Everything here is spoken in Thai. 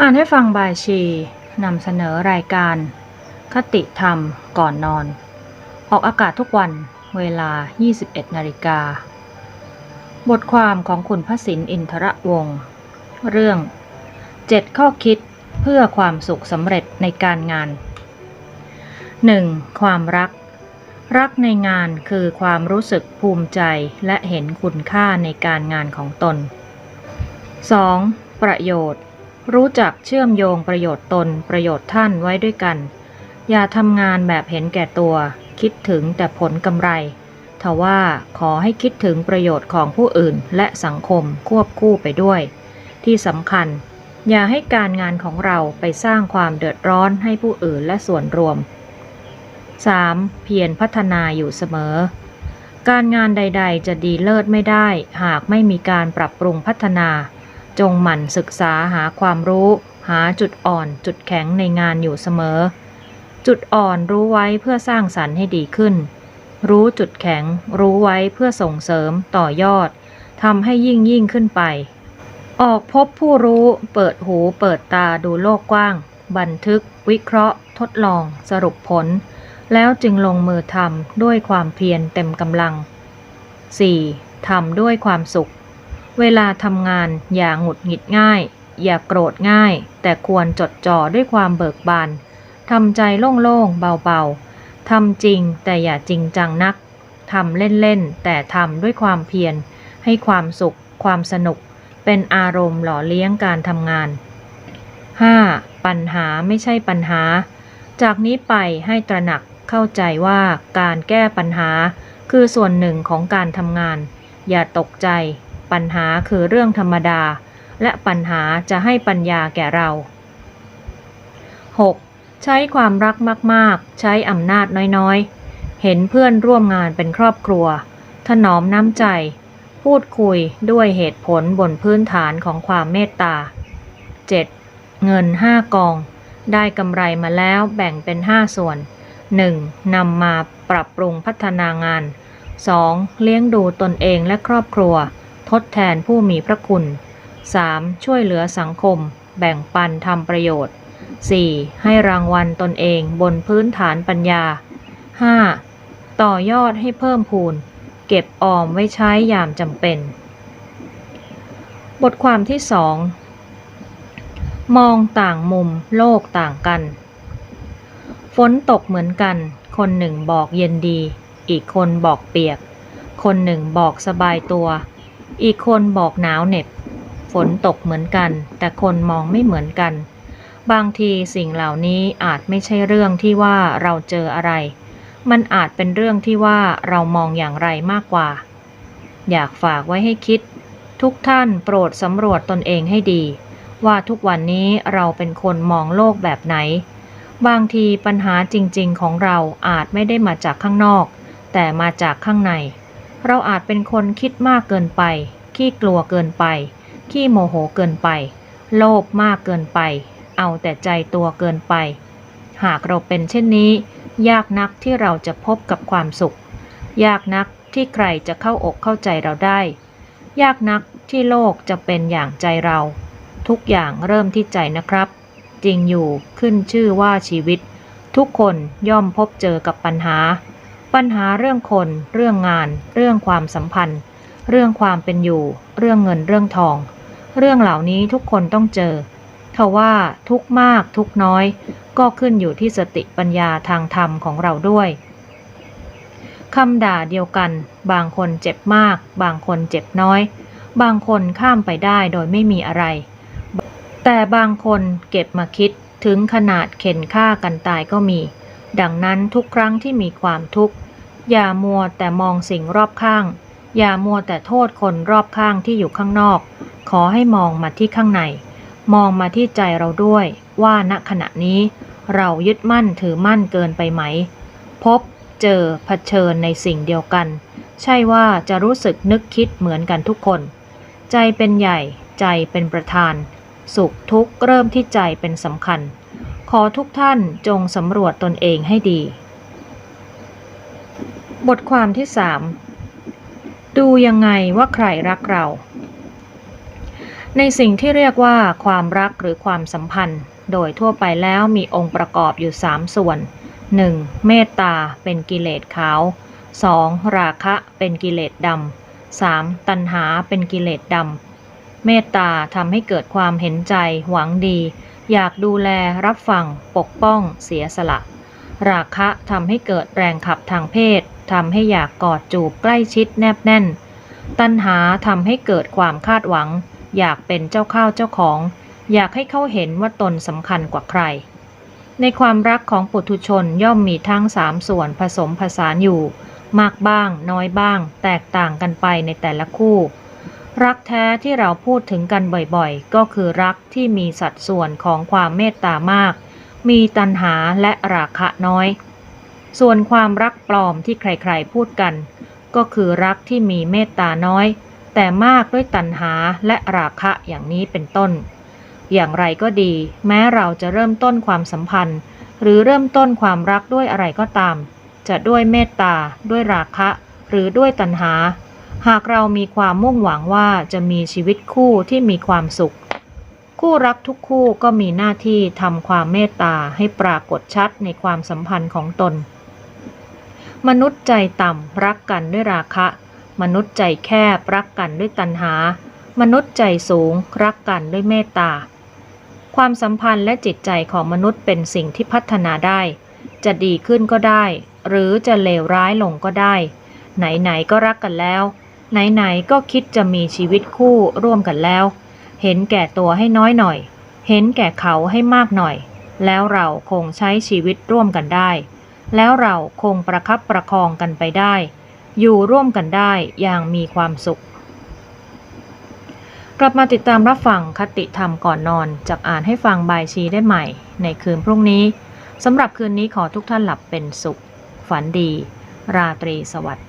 อ่านให้ฟังบายชีนำเสนอรายการ คติธรรมก่อนนอน ออกอากาศทุกวันเวลา 21 นาฬิกา บทความของคุณพระสินอินทระวงศ์เรื่อง 7 ข้อคิดเพื่อความสุขสำเร็จในการงาน 1. ความรัก รักในงานคือความรู้สึกภูมิใจและเห็นคุณค่าในการงานของตน 2. ประโยชน์ รู้จักเชื่อมโยงประโยชน์ตนประโยชน์ท่านไว้ด้วยกัน อย่าทำงานแบบเห็นแก่ตัว คิดถึงแต่ผลกำไรทว่าขอให้คิดถึงประโยชน์ของผู้อื่นและสังคมควบคู่ไปด้วย ที่สำคัญ อย่าให้การงานของเราไปสร้างความเดือดร้อนให้ผู้อื่นและส่วนรวม 3. เพียรพัฒนาอยู่เสมอ การงานใด ๆ จะดีเลิศไม่ได้ หากไม่มีการปรับปรุงพัฒนา จงหมั่นศึกษาหาความรู้ หาจุดอ่อนจุดแข็งในงานอยู่เสมอ จุดอ่อนรู้ไว้เพื่อสร้างสรรค์ให้ดีขึ้น รู้จุดแข็ง รู้ไว้เพื่อส่งเสริมต่อยอดทำให้ยิ่งยิ่งขึ้นไป ออกพบผู้รู้ เปิดหูเปิดตาดูโลกกว้าง บันทึก วิเคราะห์ ทดลอง สรุปผล แล้วจึงลงมือทำด้วยความเพียรเต็มกำลัง 4. ทำด้วยความสุข เวลาทำงานอย่าหงุดหงิดง่าย อย่าโกรธง่าย แต่ควรจดจ่อด้วยความเบิกบานทำใจโล่งๆเบาๆทำจริงแต่อย่าจริงจังนักทำเล่นๆแต่ทำด้วยความเพียร ให้ความสุข ความสนุก เป็นอารมณ์หล่อเลี้ยงการทำงาน 5. ปัญหาไม่ใช่ปัญหา จากนี้ไปให้ตระหนักเข้าใจว่าการแก้ปัญหา คือส่วนหนึ่งของการทำงาน อย่าตกใจ ปัญหาคือเรื่องธรรมดา และปัญหาจะให้ปัญญาแก่เรา 6. ใช้ความรักมากๆ ใช้อำนาจน้อยๆ เห็นเพื่อนร่วมงานเป็นครอบครัว ถนอมน้ำใจ พูดคุยด้วยเหตุผลบนพื้นฐานของความเมตตา 7. เงิน5กอง ได้กำไรมาแล้วแบ่งเป็น5ส่วน 1. นำมาปรับปรุงพัฒนางาน 2. เลี้ยงดูตนเองและครอบครัว ทดแทนผู้มีพระคุณ 3. ช่วยเหลือสังคม แบ่งปันทำประโยชน์ 4. ให้รางวัลตนเองบนพื้นฐานปัญญา 5. ต่อยอดให้เพิ่มพูน เก็บออมไว้ใช้ยามจำเป็น บทความที่สองมองต่างมุมโลกต่างกัน ฝนตกเหมือนกัน คนหนึ่งบอกเย็นดี อีกคนบอกเปียก คนหนึ่งบอกสบายตัว อีกคนบอกหนาวเหน็บ ฝนตกเหมือนกัน แต่คนมองไม่เหมือนกัน บางทีสิ่งเหล่านี้อาจไม่ใช่เรื่องที่ว่าเราเจออะไร มันอาจเป็นเรื่องที่ว่าเรามองอย่างไรมากกว่า อยากฝากไว้ให้คิด ทุกท่านโปรดสำรวจตนเองให้ดี ว่าทุกวันนี้เราเป็นคนมองโลกแบบไหน บางทีปัญหาจริง ๆ ของเราอาจไม่ได้มาจากข้างนอก แต่มาจากข้างใน เราอาจเป็นคนคิดมากเกินไป ขี้กลัวเกินไป ขี้โมโหเกินไป โลภมากเกินไป เอาแต่ใจตัวเกินไป หากเราเป็นเช่นนี้ ยากนักที่เราจะพบกับความสุข ยากนักที่ใครจะเข้าอกเข้าใจเราได้ ยากนักที่โลกจะเป็นอย่างใจเรา ทุกอย่างเริ่มที่ใจนะครับ จริงอยู่ขึ้นชื่อว่าชีวิต ทุกคนย่อมพบเจอกับปัญหา ปัญหาเรื่องคน เรื่องงาน เรื่องความสัมพันธ์ เรื่องความเป็นอยู่ เรื่องเงินเรื่องทอง เรื่องเหล่านี้ทุกคนต้องเจอทว่าทุกมากทุกน้อย ก็ขึ้นอยู่ที่สติปัญญาทางธรรมของเราด้วยคำด่าเดียวกัน บางคนเจ็บมาก บางคนเจ็บน้อย บางคนข้ามไปได้โดยไม่มีอะไร แต่บางคนเก็บมาคิดถึงขนาดเข็นฆ่ากันตายก็มี ดังนั้นทุกครั้งที่มีความทุกข์ อย่ามัวแต่มองสิ่งรอบข้าง อย่ามัวแต่โทษคนรอบข้างที่อยู่ข้างนอก ขอให้มองมาที่ข้างใน มองมาที่ใจเราด้วย ว่าณขณะนี้ เรายึดมั่นถือมั่นเกินไปไหม พบเจอเผชิญในสิ่งเดียวกัน ใช่ว่าจะรู้สึกนึกคิดเหมือนกันทุกคน ใจเป็นใหญ่ ใจเป็นประธาน สุขทุกข์เริ่มที่ใจเป็นสำคัญ ขอทุกท่านจงสำรวจตนเองให้ดี บทความที่ 3 ดูยังไงว่าใครรักเรา ในสิ่งที่เรียกว่าความรักหรือความสัมพันธ์ โดยทั่วไปแล้วมีองค์ประกอบอยู่ 3 ส่วน 1. เมตตาเป็นกิเลสขาว 2. ราคะเป็นกิเลสดำ 3. ตัณหาเป็นกิเลสดำ เมตตาทำให้เกิดความเห็นใจหวังดี อยากดูแลรับฟัง ปกป้อง เสียสละ ราคะทำให้เกิดแรงขับทางเพศทำให้อยากกอดจูบใกล้ชิดแนบแน่น ตัณหาทำให้เกิดความคาดหวัง อยากเป็นเจ้าข้าวเจ้าของ อยากให้เขาเห็นว่าตนสำคัญกว่าใคร ในความรักของปุถุชนย่อมมีทั้งสามส่วนผสมผสานอยู่ มากบ้าง น้อยบ้าง แตกต่างกันไปในแต่ละคู่ รักแท้ที่เราพูดถึงกันบ่อยๆ ก็คือรักที่มีสัดส่วนของความเมตตามาก มีตัณหาและราคะน้อย ส่วนความรักปลอมที่ใครๆพูดกัน ก็คือรักที่มีเมตตาน้อย แต่มากด้วยตัณหาและราคะอย่างนี้เป็นต้น อย่างไรก็ดี แม้เราจะเริ่มต้นความสัมพันธ์ หรือเริ่มต้นความรักด้วยอะไรก็ตาม จะด้วยเมตตาด้วยราคะ หรือด้วยตัณหา หากเรามีความมุ่งหวังว่าจะมีชีวิตคู่ที่มีความสุข คู่รักทุกคู่ก็มีหน้าที่ทำความเมตตาให้ปรากฏชัดในความสัมพันธ์ของตน มนุษย์ใจต่ำรักกันด้วยราคะ มนุษย์ใจแคบรักกันด้วยตัณหา มนุษย์ใจสูงรักกันด้วยเมตตา ความสัมพันธ์และจิตใจของมนุษย์เป็นสิ่งที่พัฒนาได้ จะดีขึ้นก็ได้ หรือจะเลวร้ายลงก็ได้ ไหนๆก็รักกันแล้ว ไหนๆก็คิดจะมีชีวิตคู่ร่วมกันแล้ว เห็นแก่ตัวให้น้อยหน่อย เห็นแก่เขาให้มากหน่อย แล้วเราคงใช้ชีวิตร่วมกันได้ แล้วเราคงประคับประคองกันไปได้ อยู่ร่วมกันได้อย่างมีความสุข กลับมาติดตามรับฟังคติธรรมก่อนนอนจากอ่านให้ฟังบายชีได้ใหม่ ในคืนพรุ่งนี้สำหรับคืนนี้ขอทุกท่านหลับเป็นสุข ฝันดี ราตรีสวัสดิ์